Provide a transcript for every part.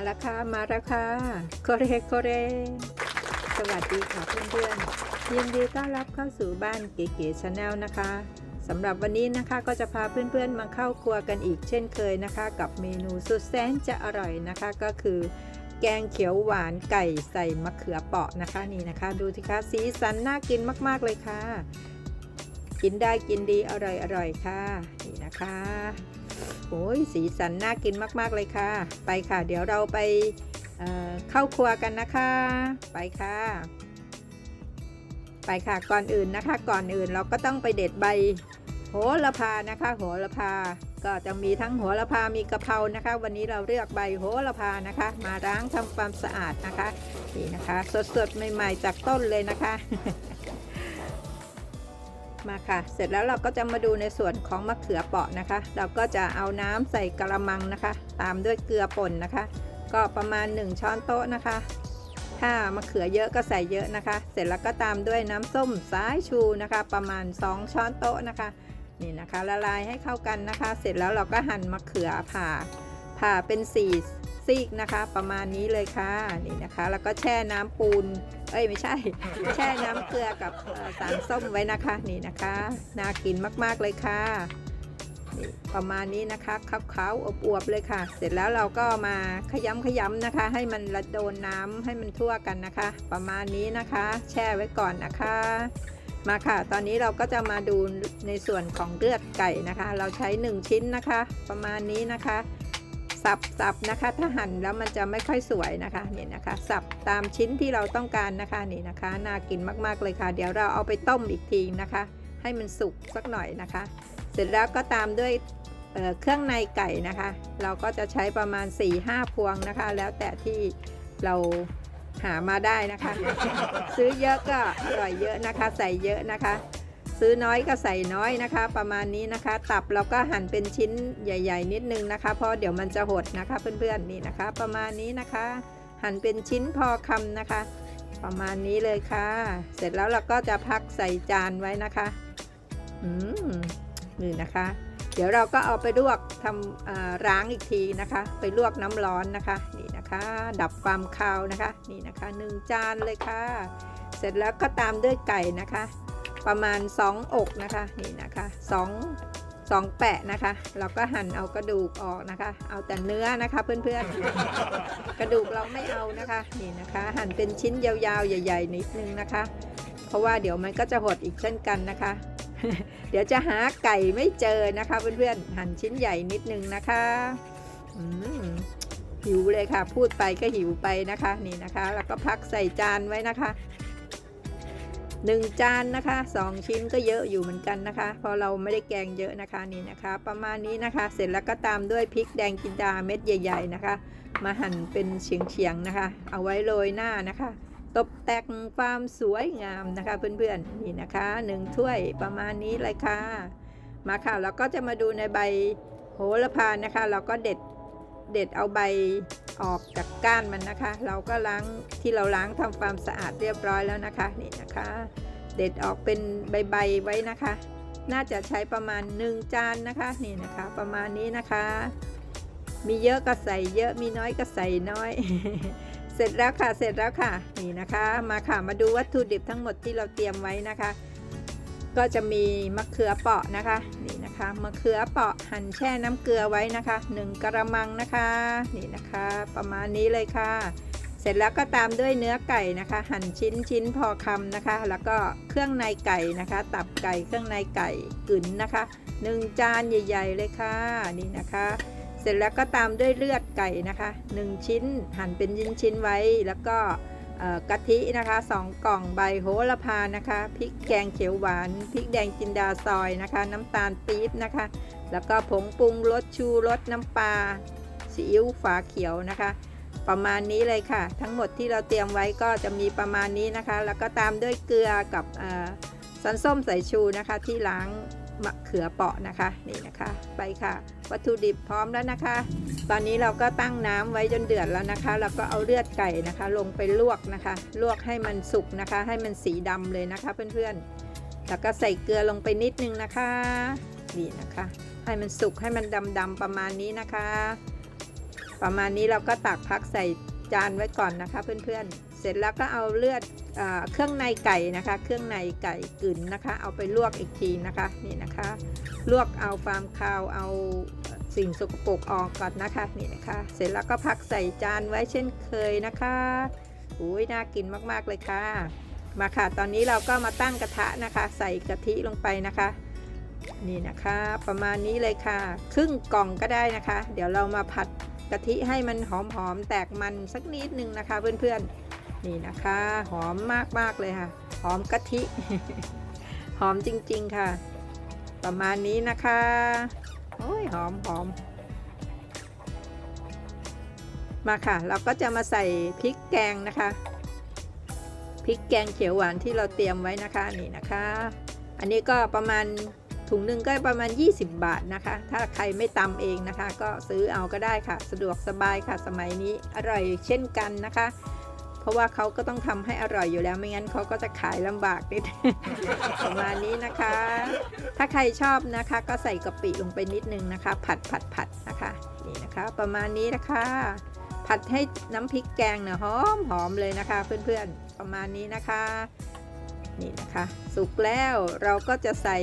มาแล้วค่ะ มาแล้วค่ะโคเรโคเร สวัสดีค่ะเพื่อนๆ ยินดีต้อนรับเข้าสู่บ้านเก๋ๆชาแนลนะคะสำหรับวันนี้นะคะก็จะพาเพื่อนๆมาเข้าครัวกันอีกเช่นเคยนะคะ กับเมนูสุดแสนจะอร่อยนะคะก็คือ แกงเขียวหวานไก่ใส่มะเขือเปราะนะคะนี่นะคะ ดูสิคะสีสันน่ากินมากๆเลยค่ะ กินได้กินดีอร่อยอร่อยค่ะนี่นะคะโอ้ยสีสันน่ากินมากๆเลยค่ะ ไปค่ะ เดี๋ยวเราไปเเข้าครัวกันนะคะ ไปค่ะ ไปค่ะก่อนอื่นนะคะ ก่อนอื่นเราก็ต้องไปเด็ดใบโหระพานะคะ โหระพาก็จะมีทั้งโหระพา มีกะเพรานะคะ วันนี้เราเลือกใบโหระพานะคะ มาล้างทำความสะอาดนะคะ นี่นะคะ สดๆใหม่ ๆ จากต้นเลยนะคะ มาค่ะ เสร็จแล้วเราก็จะมาดูในส่วนของมะเขือเปราะนะคะ เราก็จะเอาน้ำใส่กระมังนะคะ ตามด้วยเกลือป่นนะคะ ก็ประมาณ 1 ช้อนโต๊ะนะคะ ถ้ามะเขือเยอะก็ใส่เยอะนะคะ เสร็จแล้วก็ตามด้วยน้ำส้มสายชูนะคะ ประมาณ 2 ช้อนโต๊ะนะคะนี่นะคะละลายให้เข้ากันนะคะ เสร็จแล้วเราก็หั่นมะเขือผ่าผ่าเป็นสี่ ซีกนะคะ ประมาณนี้เลยค่ะนี่นะคะ แล้วก็แช่น้ำปูน เอ้ยไม่ใช่ แช่น้ำเกลือกับเอ่อสารส้มไว้นะคะนี่นะคะน่ากินมากๆเลยค่ะนี่ประมาณนี้นะคะขาวๆอบอวบๆเลยค่ะ เสร็จแล้วเราก็มาขยำขยำนะคะ ให้มันระโดนน้ำให้มันทั่วกันนะคะ ประมาณนี้นะคะ แช่ไว้ก่อนนะคะมาค่ะ ตอนนี้เราก็จะมาดูในส่วนของเลือดไก่นะคะ เราใช้ 1 ชิ้นนะคะ ประมาณนี้นะคะ สับสับนะคะ ถ้าหั่นแล้วมันจะไม่ค่อยสวยนะคะนี่นะคะ สับตามชิ้นที่เราต้องการนะคะนี่นะคะน่ากินมากๆเลยค่ะ เดี๋ยวเราเอาไปต้มอีกทีนะคะ ให้มันสุกสักหน่อยนะคะ เสร็จแล้วก็ตามด้วยเอ่อเครื่องในไก่นะคะ เราก็จะใช้ประมาณ 4-5 พวงนะคะ แล้วแต่ที่เราหามาได้นะคะ ซื้อเยอะก็อร่อยเยอะนะคะ ใส่เยอะนะคะ ซื้อน้อยก็ใส่น้อยนะคะ ประมาณนี้นะคะ ตับเราก็หั่นเป็นชิ้นใหญ่ ๆ นิดนึงนะคะ เพราะเดี๋ยวมันจะหดนะคะ เพื่อนๆนี่นะคะ ประมาณนี้นะคะ หั่นเป็นชิ้นพอคำนะคะ ประมาณนี้เลยค่ะ เสร็จแล้วเราก็จะพักใส่จานไว้นะคะอืมนี่นะคะ เดี๋ยวเราก็เอาไปลวกทำอ่าล้างอีกทีนะคะ ไปลวกน้ำร้อนนะคะนี่นะคะ ดับความคาวนะคะ นี่นะคะหนึ่งจานเลยค่ะ เสร็จแล้วก็ตามด้วยไก่นะคะ ประมาณ 2 อกนะคะนี่นะคะ2 2 แปะนะคะ เราก็หั่นเอากระดูกออกนะคะ เอาแต่เนื้อนะคะเพื่อนๆ กระดูกเราไม่เอานะคะนี่นะคะ หั่นเป็นชิ้นยาวๆ ใหญ่ ๆ นิดนึงนะคะ เพราะว่าเดี๋ยวมันก็จะหดอีกเช่นกันนะคะ เดี๋ยวจะหาไก่ไม่เจอนะคะเพื่อนๆ หั่นชิ้นใหญ่นิดนึงนะคะหิวเลยค่ะ พูดไปก็หิวไปนะคะนี่นะคะ แล้วก็พักใส่จานไว้นะคะ หนึ่งจานนะคะสองชิ้นก็เยอะอยู่เหมือนกันนะคะ เพราะเราไม่ได้แกงเยอะนะคะนี่นะคะ ประมาณนี้นะคะ เสร็จแล้วก็ตามด้วยพริกแดงจินดาเม็ดใหญ่ ๆ นะคะ มาหั่นเป็นเฉียงๆนะคะ เอาไว้โรยหน้านะคะ ตกแต่งความสวยงามนะคะ เพื่อนๆนี่นะคะหนึ่งถ้วยประมาณนี้เลยค่ะมาค่ะเราก็จะมาดูในใบโหระพานะคะ เราก็เด็ด เด็ดเอาใบออกจากก้านมันนะคะ เราก็ล้างที่เราล้างทำความสะอาดเรียบร้อยแล้วนะคะนี่นะคะ เด็ดออกเป็นใบๆไว้นะคะ น่าจะใช้ประมาณ 1 จานนะคะนี่นะคะ ประมาณนี้นะคะ มีเยอะก็ใส่เยอะมีน้อยก็ใส่น้อย เสร็จแล้วค่ะเสร็จแล้วค่ะนี่นะคะ มาค่ะมาดูวัตถุดิบทั้งหมดที่เราเตรียมไว้นะคะ ก็จะมีมะเขือเปราะนะคะนี่นะ คะมะเขือเปาะหั่นแช่น้ำเกลือไว้นะคะ 1 กระมังนะคะนี่นะคะ ประมาณนี้เลยค่ะ เสร็จแล้วก็ตามด้วยเนื้อไก่นะคะ หั่นชิ้นชิ้นพอคำนะคะ แล้วก็เครื่องในไก่นะคะ ตับไก่เครื่องในไก่กึ๋นนะคะ1จานใหญ่ ๆ เลยค่ะนี่นะคะเสร็จแล้วก็ตามด้วยเลือดไก่นะคะ 1 ชิ้นหั่นเป็นชิ้นชิ้นๆไว้แล้วก็ กะทินะคะ 2 กล่องใบโหระพานะคะพริกแกงเขียวหวานพริกแดงจินดาซอยนะคะ น้ำตาลปี๊บนะคะ แล้วก็ผงปรุงรสชูรสน้ำปลาซีอิ๊วฝาเขียวนะคะ ประมาณนี้เลยค่ะ ทั้งหมดที่เราเตรียมไว้ก็จะมีประมาณนี้นะคะ แล้วก็ตามด้วยเกลือกับเอ่อสันส้มสายชูนะคะที่ล้าง มะเขือเปาะนะคะนี่นะคะ ไปค่ะ วัตถุดิบพร้อมแล้วนะคะ ตอนนี้เราก็ตั้งน้ำไว้จนเดือดแล้วนะคะแล้วก็เอาเลือดไก่นะคะ ลงไปลวกนะคะ ลวกให้มันสุกนะคะ ให้มันสีดำเลยนะคะ เพื่อนๆแล้วก็ใส่เกลือลงไปนิดนึงนะคะนี่นะคะ ให้มันสุกให้มันดำๆประมาณนี้นะคะ ประมาณนี้เราก็ตักพักใส่จานไว้ก่อนนะคะ เพื่อนๆเสร็จแล้วก็เอาเลือด เครื่องในไก่นะคะ เครื่องในไก่กึ่นนะคะ เอาไปลวกอีกทีนะคะนี่นะคะ ลวกเอาฟาร์มคาวเอาสิ่งสกปรกออกก่อนนะคะนี่นะคะ เสร็จแล้วก็พักใส่จานไว้เช่นเคยนะคะอุ้ยน่ากินมากๆเลยค่ะ มาค่ะ ตอนนี้เราก็มาตั้งกระทะนะคะ ใส่กะทิลงไปนะคะ นี่นะคะ ประมาณนี้เลยค่ะ ครึ่งกล่องก็ได้นะคะ เดี๋ยวเรามาผัดกะทิให้มันหอมๆแตกมันสักนิดนึงนะคะเพื่อนๆ นี่นะคะ หอมมากๆเลยค่ะ หอมกะทิ หอมจริงๆค่ะ ประมาณนี้นะคะโอ้ยหอมหอมมาค่ะ เราก็จะมาใส่พริกแกงนะคะพริกแกงเขียวหวานที่เราเตรียมไว้นะคะนี่นะคะ อันนี้ก็ประมาณถุงหนึ่งก็ประมาณ 20 บาทนะคะ ถ้าใครไม่ตำเองนะคะ ก็ซื้อเอาก็ได้ค่ะ สะดวกสบายค่ะ สมัยนี้อร่อยเช่นกันนะคะ เพราะว่าเขาก็ต้องทำให้อร่อยอยู่แล้วไม่งั้นเขาก็จะขายลำบากนิดประมาณนี้นะคะ ถ้าใครชอบนะคะก็ใส่กะปิลงไปนิดนึงนะคะ ผัดผัดผัดนะคะนี่นะคะ ประมาณนี้นะคะ ผัดให้น้ำพริกแกงเนี่ยหอมหอมเลยนะคะ เพื่อนๆประมาณนี้นะคะนี่นะคะสุกแล้วเราก็จะใส่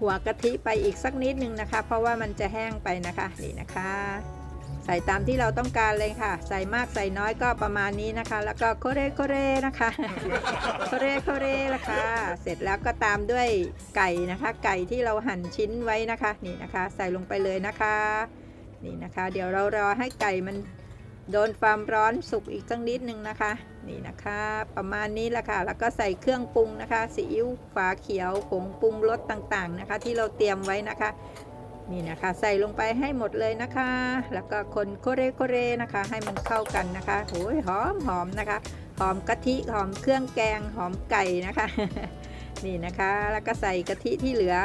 หัวกะทิไปอีกสักนิดนึงนะคะ เพราะว่ามันจะแห้งไปนะคะนี่นะคะ ใส่ตามที่เราต้องการเลยค่ะ ใส่มากใส่น้อยก็ประมาณนี้นะคะ แล้วก็โคเรโคเรนะคะโคเรโคเรละค่ะเสร็จแล้วก็ตามด้วยไก่นะคะ ไก่ที่เราหั่นชิ้นไว้นะคะนี่นะคะ ใส่ลงไปเลยนะคะ นี่นะคะ เดี๋ยวเรารอให้ไก่มันโดนความร้อนสุกอีกสักนิดนึงนะคะ นี่นะคะ ประมาณนี้ละค่ะ แล้วก็ใส่เครื่องปรุงนะคะซีอิ๊วฝาเขียวผงปรุงรสต่างๆนะคะ ที่เราเตรียมไว้นะคะ นี่นะคะใส่ลงไปให้หมดเลยนะคะ แล้วก็คนโคเรโคเรนะคะ ให้มันเข้ากันนะคะโอ้ยหอมหอมนะคะ หอมกะทิหอมเครื่องแกงหอมไก่นะคะ นี่นะคะ แล้วก็ใส่กะทิที่เหลือ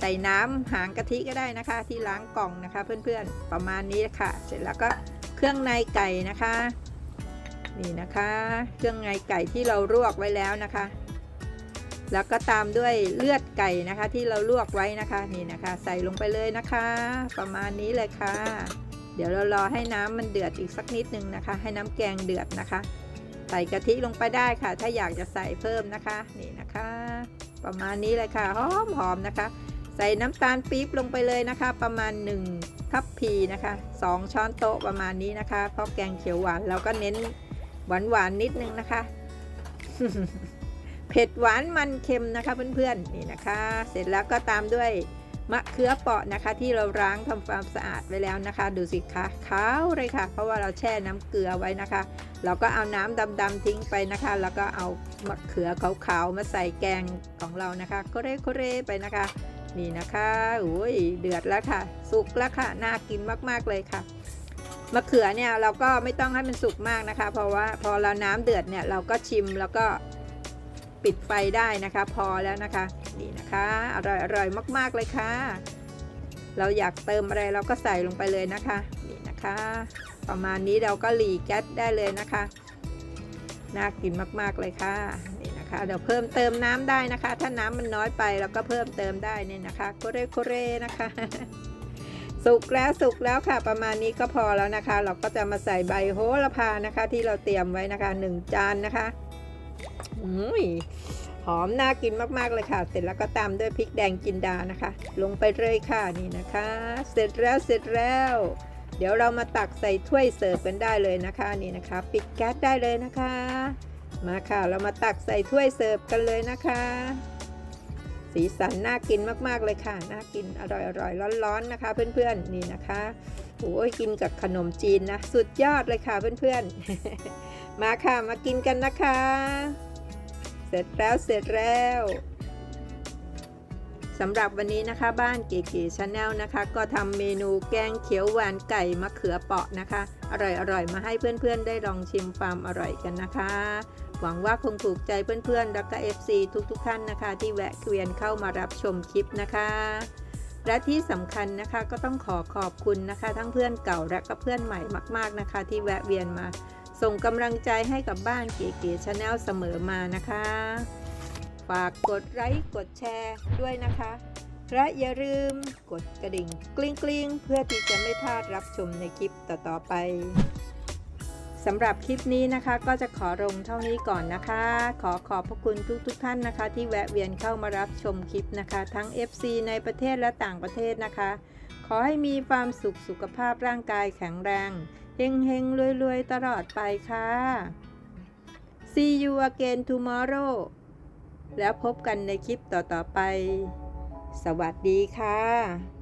ใส่น้ำหางกะทิก็ได้นะคะ ที่ล้างกล่องนะคะ เพื่อนๆประมาณนี้ค่ะ เสร็จแล้วก็เครื่องในไก่นะคะ นี่นะคะ เครื่องในไก่ที่เราลวกไว้แล้วนะคะ แล้วก็ตามด้วยเลือดไก่นะคะ ที่เราลวกไว้นะคะนี่นะคะ ใส่ลงไปเลยนะคะ ประมาณนี้เลยค่ะ เดี๋ยวเรารอให้น้ำมันเดือดอีกสักนิดนึงนะคะ ให้น้ำแกงเดือดนะคะ ใส่กะทิลงไปได้ค่ะ ถ้าอยากจะใส่เพิ่มนะคะนี่นะคะ ประมาณนี้เลยค่ะหอมหอมนะคะ ใส่น้ำตาลปี๊บลงไปเลยนะคะ ประมาณ1ทัพพีนะคะ 2 ช้อนโต๊ะประมาณนี้นะคะเพราะแกงเขียวหวานเราก็เน้นหวานหวานๆนิดนึงนะคะ ผ็ดหวานมันเค็มนะคะเพื่อนๆนี่นะคะ เสร็จแล้วก็ตามด้วยมะเขือเปราะนะคะ ที่เราล้างทำความสะอาดไว้แล้วนะคะ ดูสิคะขาวเลยค่ะ เพราะว่าเราแช่น้ำเกลือไว้นะคะ เราก็เอาน้ำดำๆทิ้งไปนะคะ แล้วก็เอามะเขือขาวๆมาใส่แกงของเรานะคะโคเรโคเรไปนะคะ นี่นะคะอุ้ยเดือดแล้วค่ะ สุกแล้วค่ะน่ากินมากๆเลยค่ะมะเขือเนี่ยเราก็ไม่ต้องให้มันสุกมากนะคะ เพราะว่าพอเราน้ำเดือดเนี่ยเราก็ชิมแล้วก็ ปิดไฟได้นะคะ พอแล้วนะคะ นี่นะคะ อร่อยอร่อยมาก ๆ เลยค่ะ เราอยากเติมอะไรเราก็ใส่ลงไปเลยนะคะ นี่นะคะ ประมาณนี้เราก็หลีแก๊สได้เลยนะคะ น่ากินมาก ๆ เลยค่ะ นี่นะคะ เดี๋ยวเพิ่มเติมน้ำได้นะคะ ถ้าน้ำมันน้อยไปเราก็เพิ่มเติมได้เนี่ยนะคะโคเรโคเรนะคะ สุกแล้วสุกแล้วค่ะ ประมาณนี้ก็พอแล้วนะคะ เราก็จะมาใส่ใบโหระพานะคะ ที่เราเตรียมไว้นะคะหนึ่งจานนะคะ หอมน่ากินมาก ๆ เลยค่ะ เสร็จแล้วก็ตามด้วยพริกแดงจินดานะคะ ลงไปเลยค่ะนี่นะคะ เสร็จแล้วเสร็จแล้ว เดี๋ยวเรามาตักใส่ถ้วยเสิร์ฟกันได้เลยนะคะนี่นะคะ ปิดแก๊สได้เลยนะคะ มาค่ะเรามาตักใส่ถ้วยเสิร์ฟกันเลยนะคะ สีสันน่ากินมากๆเลยค่ะน่ากินอร่อยๆร้อนๆนะคะ เพื่อนๆนี่นะคะโอ้ยกินกับขนมจีนนะสุดยอดเลยค่ะเพื่อนๆ มาค่ะ มากินกันนะคะ เสร็จแล้วเสร็จแล้วสำหรับวันนี้นะคะบ้านเก๋ๆชาแนลนะคะ ก็ทำเมนูแกงเขียวหวานไก่มะเขือเปาะนะคะ อร่อยๆ มาให้เพื่อนๆ ได้ลองชิมความอร่อยกันนะคะ หวังว่าคงถูกใจเพื่อนๆ แล้วก็ FC ทุกๆ ท่านนะคะ ที่แวะเวียนเข้ามารับชมคลิปนะคะ และที่สำคัญนะคะก็ต้องขอขอบคุณนะคะ ทั้งเพื่อนเก่าและก็เพื่อนใหม่มาก ๆนะคะ ที่แวะเวียนมา ส่งกำลังใจให้กับบ้านเก๋ๆชาแนลเสมอมานะคะ ฝากกดไลค์กดแชร์ด้วยนะคะและอย่าลืมกดกระดิ่งกลิ้งกลิ้งๆเพื่อที่จะไม่พลาดรับชมในคลิปต่อๆไปสำหรับคลิปนี้นะคะก็จะขอลงเท่านี้ก่อนนะคะ ขอขอบพระคุณทุกๆทท่านนะคะ ที่แวะเวียนเข้ามารับชมคลิปนะคะ ทั้ง FC ในประเทศและต่างประเทศนะคะ ขอให้มีความสุขสุขภาพร่างกายแข็งแรง เฮงเฮงรวยรวยๆตลอดไปค่ะ See you again tomorrow แล้วพบกันในคลิปต่อ ๆ ไป สวัสดีค่ะ